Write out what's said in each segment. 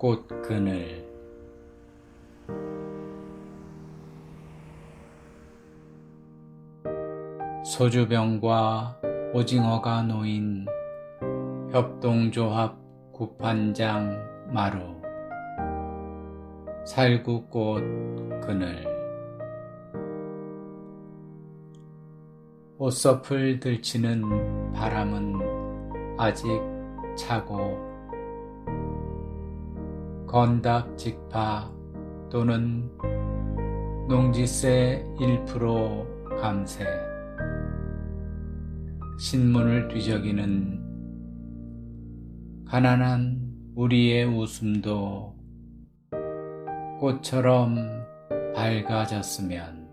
꽃 그늘. 소주병과 오징어가 놓인 협동조합 구판장 마루. 살구꽃 그늘. 옷섭을 들치는 바람은 아직 차고 건답 직파 또는 농지세 1% 감세. 신문을 뒤적이는 가난한 우리의 웃음도 꽃처럼 밝아졌으면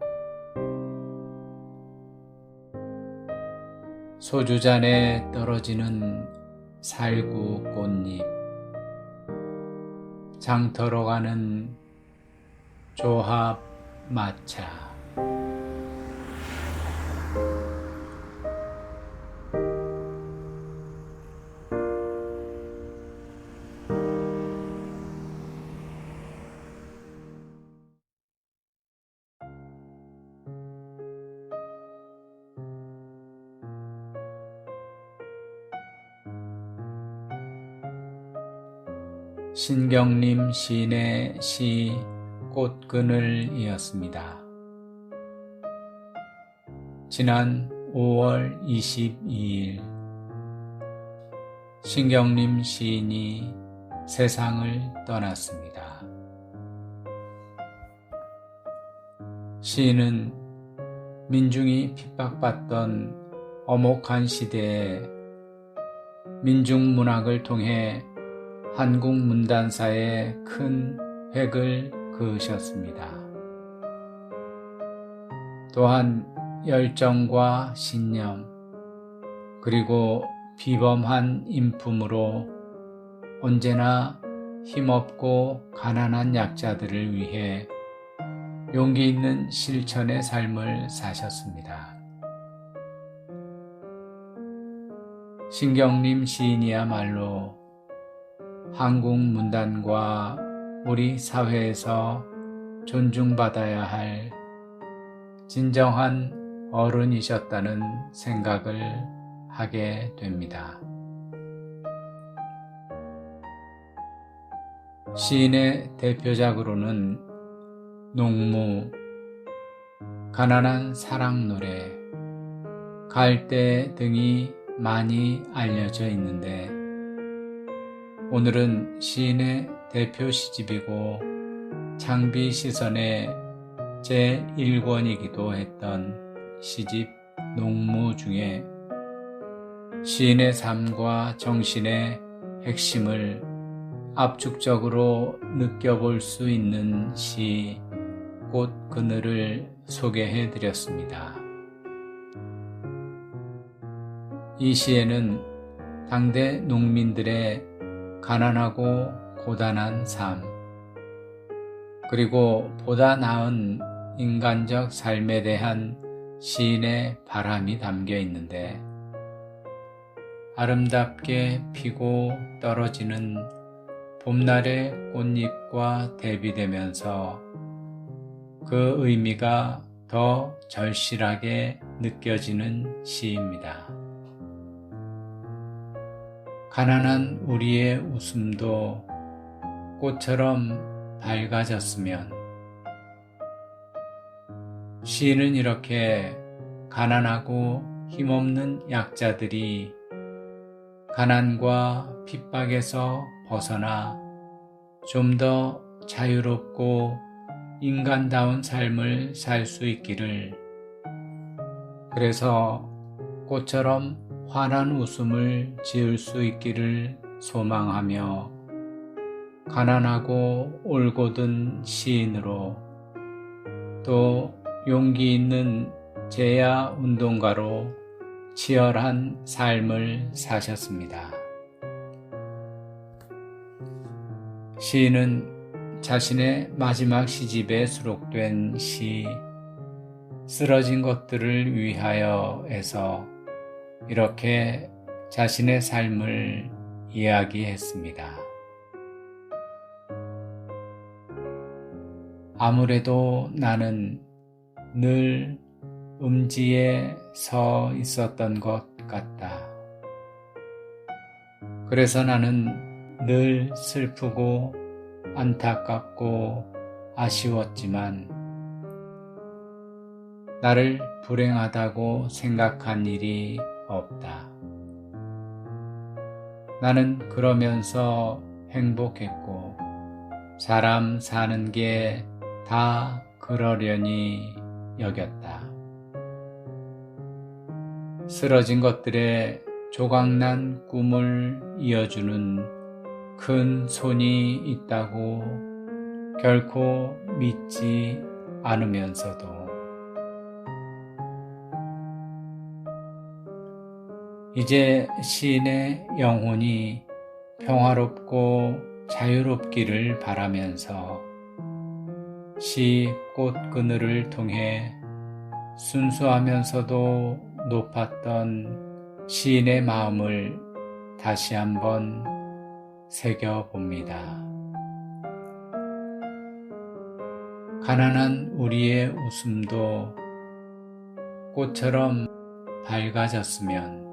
소주잔에 떨어지는 살구 꽃잎 장터로 가는 조합 마차 신경림 시인의 시 꽃그늘이었습니다. 지난 5월 22일 신경림 시인이 세상을 떠났습니다. 시인은 민중이 핍박받던 어목한 시대에 민중 문학을 통해 한국 문단사에 큰 획을 그으셨습니다. 또한 열정과 신념, 그리고 비범한 인품으로 언제나 힘없고 가난한 약자들을 위해 용기 있는 실천의 삶을 사셨습니다. 신경림 시인이야말로 한국 문단과 우리 사회에서 존중받아야 할 진정한 어른이셨다는 생각을 하게 됩니다. 시인의 대표작으로는 농무, 가난한 사랑 노래, 갈대 등이 많이 알려져 있는데 오늘은 시인의 대표 시집이고 장비 시선의 제1권이기도 했던 시집 농무 중에 시인의 삶과 정신의 핵심을 압축적으로 느껴볼 수 있는 시 꽃 그늘을 소개해 드렸습니다. 이 시에는 당대 농민들의 가난하고 고단한 삶, 그리고 보다 나은 인간적 삶에 대한 시인의 바람이 담겨 있는데, 아름답게 피고 떨어지는 봄날의 꽃잎과 대비되면서 그 의미가 더 절실하게 느껴지는 시입니다. 가난한 우리의 웃음도 꽃처럼 밝아졌으면 시인은 이렇게 가난하고 힘없는 약자들이 가난과 핍박에서 벗어나 좀 더 자유롭고 인간다운 삶을 살 수 있기를 그래서 꽃처럼 환한 웃음을 지을 수 있기를 소망하며 가난하고 올곧은 시인으로 또 용기 있는 제야 운동가로 치열한 삶을 사셨습니다. 시인은 자신의 마지막 시집에 수록된 시 쓰러진 것들을 위하여에서 이렇게 자신의 삶을 이야기했습니다. 아무래도 나는 늘 음지에 서 있었던 것 같다. 그래서 나는 늘 슬프고 안타깝고 아쉬웠지만 나를 불행하다고 생각한 일이 없다. 나는 그러면서 행복했고 사람 사는 게 다 그러려니 여겼다. 쓰러진 것들의 조각난 꿈을 이어주는 큰 손이 있다고 결코 믿지 않으면서도 이제 시인의 영혼이 평화롭고 자유롭기를 바라면서 시 꽃그늘을 통해 순수하면서도 높았던 시인의 마음을 다시 한번 새겨봅니다. 가난한 우리의 웃음도 꽃처럼 밝아졌으면